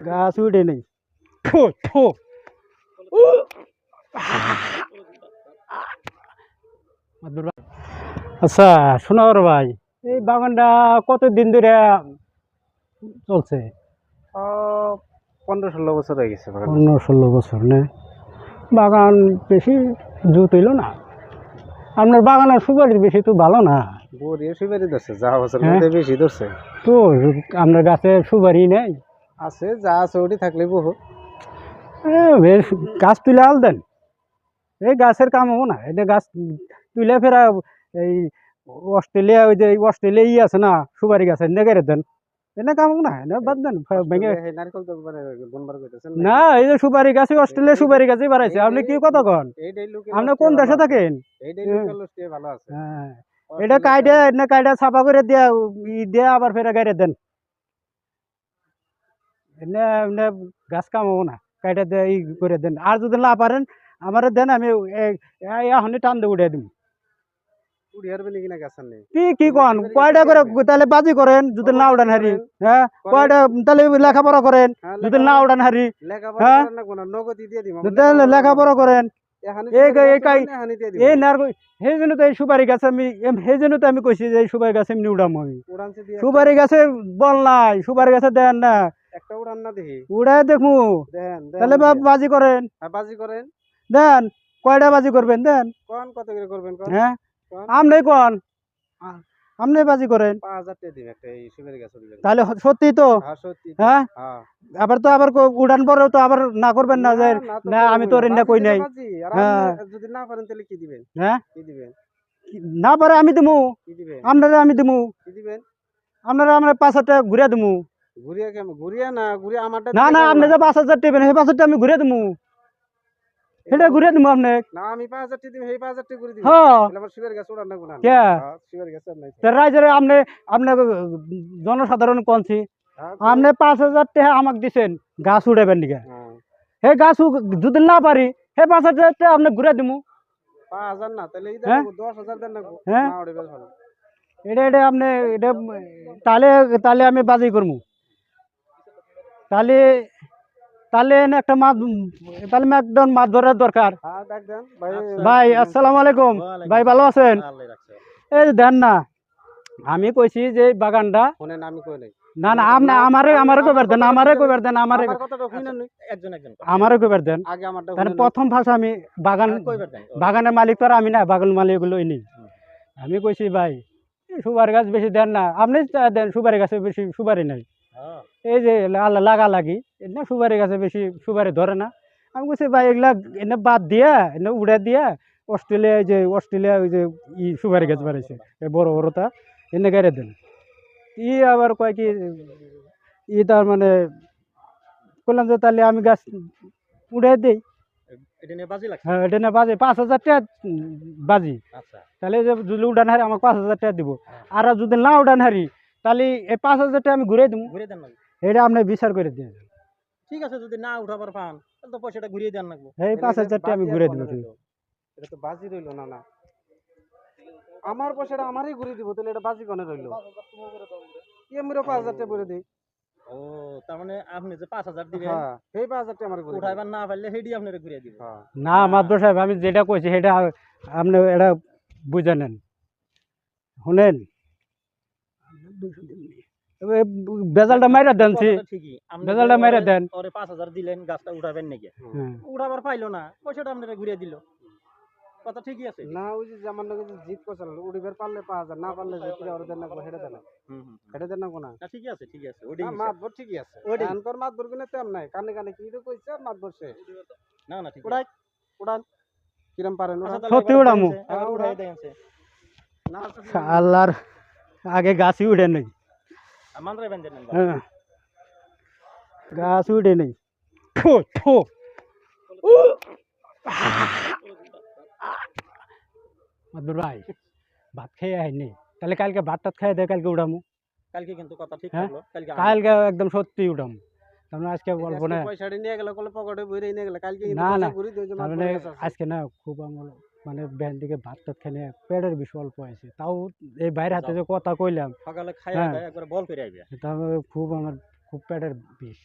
গাছ উঠে নেই! মাদুর ভাই। আচ্ছা ভাই এই বাগানটা কতদিন ধরে চলছে? পনেরো ষোলো বছর হয়ে গেছে পনেরো ষোলো বছর নে। বাগান বেশি জুত হইল না। আপনার বাগানের সুপারি বেশি তো ভালো না। সুপারি ধরছে যা বছর হ্যাঁ? বেশি ধরছে। তো আপনার গাছে সুপারি নেই? আছে যা আছে ওটি থাকলে বহু গাছ তুলে আল দেন। এই গাছের কাম হব না এটা গাছ তুলে ফেরা এই অস্ট্রেলিয়া ওই যে অস্ট্রেলিয়া ই আছে না সুপারি গাছ এনে গেড়ে দেন। এনে কাম হব না এনে বাদ দেন ভেঙে মানে না এই যে সুপারি গাছে অস্ট্রেলিয়া সুপারি গাছই বাড়াইছে আপনি কি কথা কন? আপনি কোন দেশে থাকেন? হ্যাঁ। হ্যাঁ। এটা কাইডে এনে কাইডে ছাপা করে দিয়া ই দিয়া আবার ফেরা গাড়ি দেন। এনে গাছ কামাবো না দিয়ে ই করে দেন। আর যদি না পারেন আমার দেন আমি এখনই টান দিয়ে উঠে দিন নেই কি কি কন? কয়টা করে তাহলে বাজি করেন যদি না উড়ান হারি হ্যাঁ? কয়টা তাহলে লেখাপড়া করেন হ্যাঁ, যদি না উড়ান হারি হ্যাঁ? তাহলে লেখাপড়া করেন। এই সুপারি গাছ সেই জন্য তো এই সুপারি আমি সেই জন্য তো আমি কইছি যে এই সুপারি গাছ এমনি উড়াম আমি। সুপারি গাছে বল নাই সুপারি গাছে দেন না। একটা উড়ান না দেখি। দেখমু। দেন তাহলে বাজি করেন। হ্যাঁ, বাজি করেন। দেন কয়টা বাজি করবেন দেন। কোন কত করে করবেন হ্যাঁ আমনে কোন? বাজি করেন। তাহলে সত্যি তো? হ্যাঁ সত্যি হ্যাঁ? হ্যাঁ। আবার তো আবার উড়ান পরেও তো আবার না করবেন না যে তো না, আমি করবোই তোর কই নাই। হ্যাঁ। যদি না পারেন তাহলে কি দিবেন? হ্যাঁ? কি দিবেন? না পারে আমি দিমু। দিবেন? আপনারা আমি দিমু। কি দিবেন? আপনারা আমরা পাঁচ হাজার টাকা ঘুরে দিমু। ঘুরিয়ে কেমন ঘুরিয়ে না ঘুরিয়ে আমারটা না দিলে না কেমন আপনি হয়? যে পাঁচ হাজার টিবেন সেই পাঁচ হাজার আমি ঘুরে দিমু সেটা ঘুরে দিমু আপনি না আমি পাঁচ হাজার টাকা দিবেন সেই পাঁচ হাজার টাকা ঘুরে দিবেন হ্যাঁ তাহলে আমার সুপারি গাছ উড়ান না গুনা কে? সুপারি গাছ আর নাই তা রাইজের আপনি আপনি জনসাধারণ কনছি হ্যাঁ, আপনি পাঁচ হাজার টাকা আমাকে দিছেন গাছ উড়াবেন নিকে হ্যাঁ। হে গাছ উ- যদি না পারি হে পাঁচ হাজার টাকা আপনি ঘুরে দিমু পাঁচ হাজার না তাহলে এই হ্যাঁ? দেখো দশ হাজার দেন না গো। হ্যাঁ? না ওটা বেশ ভালো এটা এটা আপনি এটা তাহলে তাহলে আমি বাজি করব তাহলে তাহলে এনে একটা মাছ তাহলে একদম মাছ ধরার দরকার। হ্যাঁ ভাই ভাই আসসালামু আলাইকুম। ভাই ভালো আছেন? এই দেন না আমি কইছি যে এই বাগানটা ফোনে আমি কই না না আপনি আমারে আমারে কইবার দেন আমারে কইবার দেন আমারে একজন একজন আমারে কইবার দেন। তাহলে প্রথম ভাষা আমি বাগান বাগানের মালিক তো আর আমি না বাগান মালিক হলো ইনি। আমি কইছি ভাই এই সুপারি গাছ বেশি দেন না। আপনি দেন সুপারি গাছে বেশি সুপারি নাই। এই যে লাগা লাগি এনে সুপারি গাছে বেশি সুপারি ধরে না। আমি বলছি ভাই এগুলা এনে বাদ দিয়া এনে উড়ে দিয়া অস্ট্রেলিয়া এই যে অস্ট্রেলিয়া ওই যে ই সুপারি গাছ এই বড় বড়টা এনে গাড়ি দেন। ই আবার কয় কি ই তার মানে বললাম যে তাহলে আমি গাছ উড়ে দিই। বাজি হ্যাঁ এটা পাঁচ হাজার টাকা বাজি। আচ্ছা। তাহলে যে যদি উড়ান হারি আমাকে পাঁচ হাজার টাকা দিব। আর যদি না উড়ান হারি তাহলে এই পাঁচ হাজার টাকা আমি ঘুরে দিব। ঘুরিয়ে দেন না এটা আপনি বিচার করে দিয়ে দেন। ঠিক আছে যদি না উঠাবার পান তাহলে তো পয়সাটা ঘুরিয়ে দেন লাগবো এই পাঁচ হাজার টাকা আমি ঘুরে দিব এটা তো বাজি রইল না না। আমার পয়সাটা আমারই ঘুরে দিব তাহলে এটা বাজি কোনে রইল? এমনিও পাঁচ হাজার টাকা করে দিই। ও তার মানে আপনি যে পাঁচ হাজার দিবেন হ্যাঁ সেই পাঁচ হাজার টাকা আমার ঘুরে উঠাইবার না পারলে সেটি আপনারা ঘুরিয়ে দিব। হ্যাঁ। না মাদ্র সাহেব আমি যেটা কইছি সেটা আপনি এটা বুঝে নেন। শুনেন? এ বেজালটা মাইরা দেন সি। কথাটা ঠিকই। আপনি বেজালটা মাইরা দেন। ওরে পাঁচ হাজার দিলেন গাছটা উঠাবেন নাকি? হ্যাঁ। উঠাবার পাইলো না পয়সাটা আপনারা ঘুরিয়ে দিল। কথা ঠিকই আছে। না ওই যে আমার নাকি যে জিত করছিল উড়িবার পারলে পাঁচ হাজার না পারলে যে কিরা ওরা দেন না হেঁটে দেন হুম হুম হুম। দেন না কোনা না। ঠিকই আছে ঠিকই আছে না, মাতবর ঠিকই আছে। ওইটাই। আনকর মাতবর কিনে তেম নাই কানে কানে কি কইছে আর মাতবর সে। না না ঠিক উড়াই উড়ান। কিরম পারেন আচ্ছা, সত্যি উড়ামু। দেন দেন সে। না আল্লাহর আগে গাছই উঠে নেই আর মান্দ্রায় বেঁধে নেন হ্যাঁ গাছ উঠে নেই ফু ফু উ! মাদুর ভাই ভাত খেয়ে আইনি তাহলে কালকে ভাত টাত খাই দে কালকে উঠামু কালকে কিন্তু কথা ঠিক হ্যাঁ? থাকল কালকে কালকে একদম সত্যি উঠামু তার মানে আজকে বলব না পয়সাটা নিয়ে গেল কলে পকেটে বইরে নিয়ে গেল কালকে কিন্তু না, পয়সা না। ঘুরি দিও যে তার মাতবর মানে কাছে আছে। আজকে না খুব আমার মানে ব্যান দিকে ভাত টাত খেয়ে পেটের বেশি অল্প আছে তাও এই বাইরে হাতে যে কথা কইলাম সকালে খাই হ্যাঁ। একবার বল করে আইবে। তার খুব আমার খুব পেটের বিষ।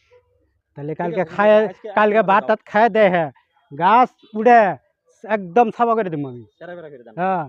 তাহলে ঠিক কালকে আছে, খায় আজকে- কালকে আজকে ভাত দাও। টাত খায় দেয় হ্যাঁ। গাছ উড়ে একদম সাফা করে দিব আমি। সেরা বেরা করে দেন। হ্যাঁ।